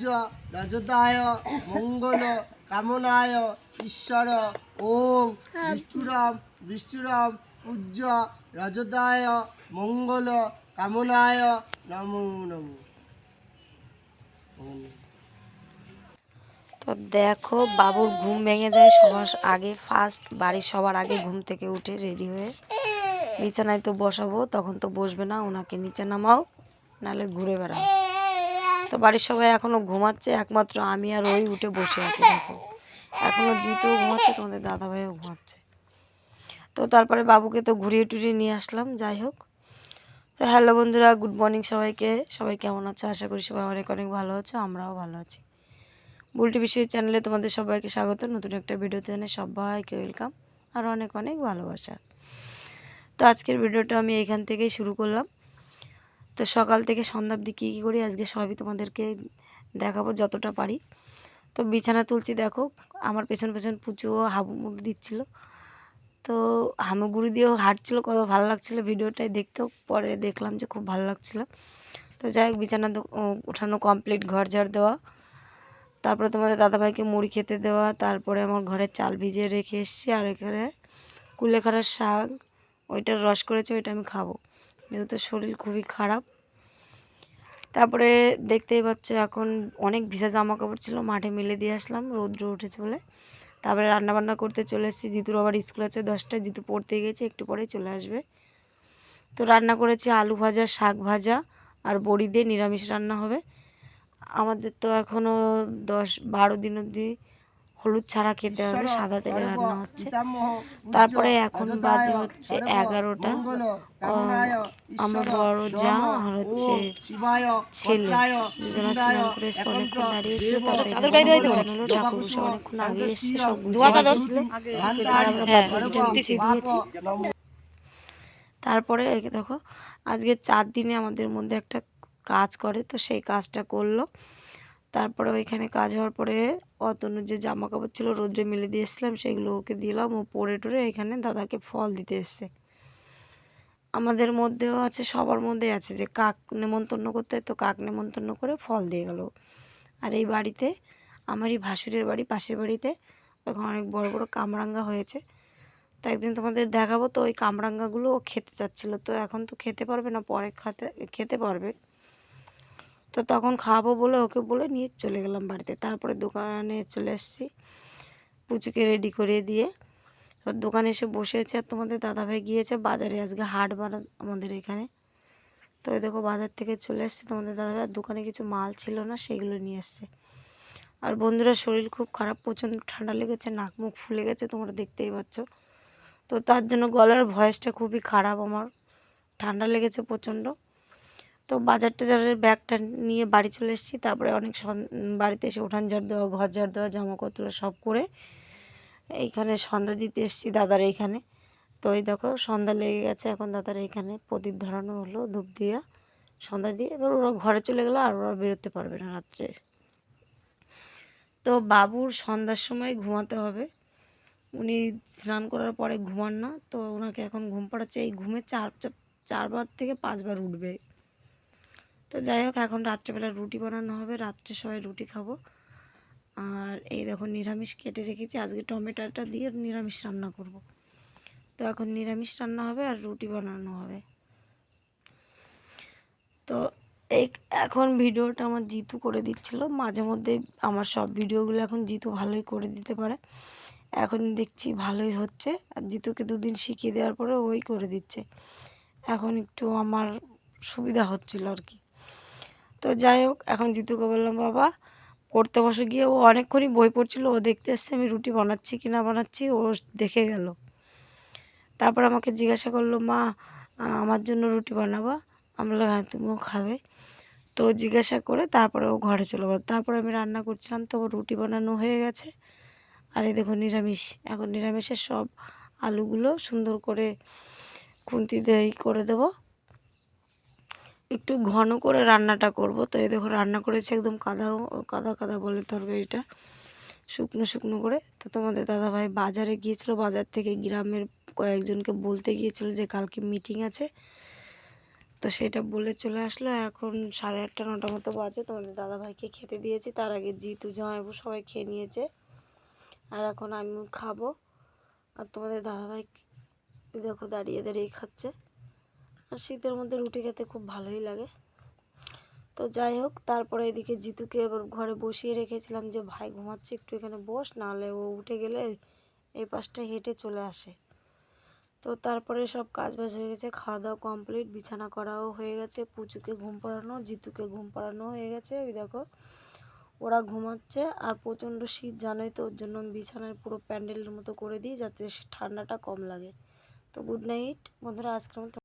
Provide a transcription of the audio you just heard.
পূজ্য রজতায়, মঙ্গল, কামনায়, ঈশ্বর, ওম, বিষ্ণুরাম বিষ্ণুরাম, পূজ্য, রজতায়, মঙ্গল, কামনায়, নমো নমো। তো দেখো, বাবুর ঘুম ভেঙে দেয় সবার আগে ফার্স্ট বাড়ির সবার আগে ঘুম থেকে উঠে রেডি হয়ে বিছানায় তো বসাবো, তখন তো বসবে না, ওনাকে নিচে নামাও নাহলে ঘুরে বেড়াও। তো বাড়ির সবাই এখনও ঘুমাচ্ছে, একমাত্র আমি আর ওই উঠে বসে আছি, দেখো। এখনও জিতেও ঘুমাচ্ছে, তোমাদের দাদাভাইও ঘুমাচ্ছে। তো তারপরে বাবুকে তো ঘুরিয়ে টুরিয়ে নিয়ে আসলাম, যাই হোক। তো হ্যালো বন্ধুরা, গুড মর্নিং সবাইকে। সবাই কেমন আছো? আশা করি সবাই অনেক অনেক ভালো আছো, আমরাও ভালো আছি। বুলটি বিষয় চ্যানেলে তোমাদের সবাইকে স্বাগত। নতুন একটা ভিডিওতে জানে সবাইকে ওয়েলকাম আর অনেক অনেক ভালোবাসা। তো আজকের ভিডিওটা আমি এখান থেকেই শুরু করলাম। তো সকাল থেকে সন্ধ্যা অবধি কী কী করি আজকে সবই তোমাদেরকে দেখাবো যতটা পারি। তো বিছানা তুলছি দেখো, আমার পেছন পেছন পুচুও হাবুমুড়ি দিচ্ছিল। তো হামুগুড়ি দিয়েও হাঁটছিল, কত ভালো লাগছিল ভিডিওটাই দেখতেও। পরে দেখলাম যে খুব ভালো লাগছিল। তো যাই হোক, বিছানা ওঠানো কমপ্লিট ঘর ঝাড় দেওয়া। তারপরে তোমাদের দাদাভাইকে মুড়ি খেতে দেওয়া। তারপরে আমার ঘরে চাল ভিজিয়ে রেখে এসেছি। আর এখানে কুলেখাড়ার শাক ওইটার রস করেছে, ওইটা আমি খাব। যেহেতু শরীর খুবই খারাপ। তারপরে দেখতেই পাচ্ছ এখন অনেক ভিজা জামা কাপড় ছিল, মাঠে মেলে দিয়ে আসলাম, রৌদ্র উঠেছে বলে। তারপরে রান্না বান্না করতে চলে এসেছি, জিতুর আবার স্কুল আছে দশটায়, জিতু পড়তে গেছে একটু পরেই চলে আসবে। তো রান্না করেছি আলু ভাজা, শাক ভাজা আর বড়ি দিয়ে নিরামিষ রান্না হবে। আমাদের তো এখনও দশ, বারো দিন অবধি হলুদ ছাড়া খেতে হবে সাদা তেলে রান্না হচ্ছে। তারপরে এখন বাজে হচ্ছে এগারোটা। আমার বড় যা আর হচ্ছে ছেলে। দুজনা স্নান করে এসে অনেকক্ষণ দাঁড়িয়েছিল তারপরে হলো ঠাকুর অনেকক্ষণ আগে এসছে সব গুছিয়ে দিয়েছি। তারপরে দেখো আজকে চার দিনে আমাদের মধ্যে একটা কাজ করে তো সেই কাজটা করল। তারপরে ওইখানে কাজ হওয়ার পরে অতনুর যে জামা কাপড় ছিল রোদ্রে মেলে দিয়ে এসেছিলাম, সেগুলো ওকে দিলাম। ও পরে টরে এখানে দাদাকে ফল দিতে এসছে। আমাদের মধ্যেও আছে, সবার মধ্যে আছে যে কাক নেমন্তন্ন করতে তো কাক নেমন্তন্ন করে ফল দিয়ে গেল। আর এই বাড়িতে, আমারই ভাসুরের বাড়ি, পাশের বাড়িতে এখন অনেক বড় বড় কামরাঙ্গা হয়েছে। তো একদিন তোমাদের দেখাবো, তো ওই কামরাঙ্গাগুলো ও খেতে চাচ্ছিলো। তো এখন তো খেতে পারবে না, পরে খাতে, খেতে পারবে। তো তখন খাওয়াবো বলে ওকে বলে নিয়ে চলে গেলাম বাড়িতে। তারপরে দোকানে চলে এসেছি পুচুকে রেডি করে দিয়ে। এবার দোকানে এসে বসে আছে আর তোমাদের দাদাভাই গিয়েছে বাজারে আজকে হাট বার আমাদের এখানে। তো এই দেখো বাজার থেকে চলে এসছে তোমাদের দাদাভাই। আর দোকানে কিছু মাল ছিল না সেগুলো নিয়ে এসছে। আর বন্ধুরা শরীর খুব খারাপ, প্রচণ্ড ঠান্ডা লেগেছে, নাক মুখ ফুলে গেছে, তোমরা দেখতেই পাচ্ছ। তো তার জন্য গলার ভয়েসটা খুবই খারাপ আমার। ঠান্ডা লেগেছে প্রচণ্ড। তো বাজার টাজারের ব্যাগটা নিয়ে বাড়ি চলে এসেছি। তারপরে অনেক বাড়িতে এসে উঠান ঝাড় দেওয়া, ঘর ঝাড় দেওয়া জামা সব করে এইখানে সন্ধ্যা দিতে এসেছি দাদার এইখানে। তো এই দেখো সন্ধ্যা লেগে গেছে, এখন দাদার এইখানে প্রদীপ ধরানো হলো ধূপ দিয়া সন্ধ্যা দিয়ে। এবার ওরা ঘরে চলে গেলো আর ওরা বেরোতে পারবে না রাত্রে। তো বাবুর সন্ধ্যার সময় ঘুমাতে হবে। উনি স্নান করার পরে ঘুমান না, তো ওনাকে এখন ঘুম পাড়াচ্ছে। এই ঘুমে চার- চারবার থেকে পাঁচবার উঠবে। তো যাই হোক, এখন রাত্রেবেলা রুটি বানানো হবে। রাত্রে সবাই রুটি খাব। আর এই দেখো নিরামিষ কেটে রেখেছি। আজকে টমেটোটা দিয়ে নিরামিষ রান্না করব। তো এখন নিরামিষ রান্না হবে আর রুটি বানানো হবে। তো এই এখন ভিডিওটা আমার জিতু করে দিচ্ছিল। মাঝে মধ্যে আমার সব ভিডিওগুলো এখন জিতু ভালোই করে দিতে পারে। এখন দেখছি ভালোই হচ্ছে। আর জিতুকে দুদিন শিখিয়ে দেওয়ার পরে ওই করে দিচ্ছে। এখন একটু আমার সুবিধা হচ্ছিল আর কি। তো যাই হোক, এখন জিতুকে বললাম, বাবা, পড়তে বসে। গিয়ে ও অনেকক্ষণই বই পড়ছিল। ও দেখতে এসছে, আমি রুটি বানাচ্ছি কি না বানাচ্ছি? ও দেখে গেল। তারপর আমাকে জিজ্ঞাসা করল, মা, আমার জন্য রুটি বানাবা? আমি বললাম হ্যাঁ তুমিও খাবে। তো জিজ্ঞাসা করে তারপরে ও ঘরে চলে গেলো। তারপরে আমি রান্না করছিলাম, তো রুটি বানানো হয়ে গেছে। আর এই দেখো নিরামিষ। এখন নিরামিষের সব আলুগুলো সুন্দর করে খুন্তি দিয়ে করে দেবো। একটু ঘন করে রান্নাটা করব। তো এই দেখো রান্না করেছি একদম কাদা কাদা কাদা বলে তরকারিটা। শুকনো শুকনো করে। তো তোমাদের দাদাভাই বাজারে গিয়েছিল। বাজার থেকে গ্রামের কয়েকজনকে বলতে গিয়েছিল যে কালকে মিটিং আছে। তো সেটা বলে চলে আসলো। এখন সাড়ে আটটা, নটা মতো বাজে। তোমাদের দাদাভাইকে খেতে দিয়েছি। তার আগে জিতু, জামাইবু সবাই খেয়ে নিয়েছে। আর এখন আমিও খাব। আর তোমাদের দাদাভাই দেখো দাঁড়িয়ে দাঁড়িয়ে খাচ্ছে। আর শীতের মধ্যে রুটি খেতে খুব ভালোই লাগে। তো যাই হোক, তারপরে এদিকে জিতুকে এবার ঘরে বসিয়ে রেখেছিলাম যে, ভাই, ঘুমাচ্ছে, একটু এখানে বস, নাহলে ও উঠে গেলে এই পাশটা হেঁটে চলে আসে। তো তারপরে সব কাজ বাজ হয়ে গেছে খাওয়া দাওয়া কমপ্লিট, বিছানা করাও হয়ে গেছে, পুচুকে ঘুম পাড়ানো, জিতুকে ঘুম পাড়ানো হয়ে গেছে। ওই দেখো, ওরা ঘুমাচ্ছে আর প্রচণ্ড শীত, জানোই তো, ওর জন্য আমি বিছানার পুরো প্যান্ডেলের মতো করে দিই, যাতে ঠান্ডাটা কম লাগে। তো গুড নাইট, বন্ধুরা, আজকের মতো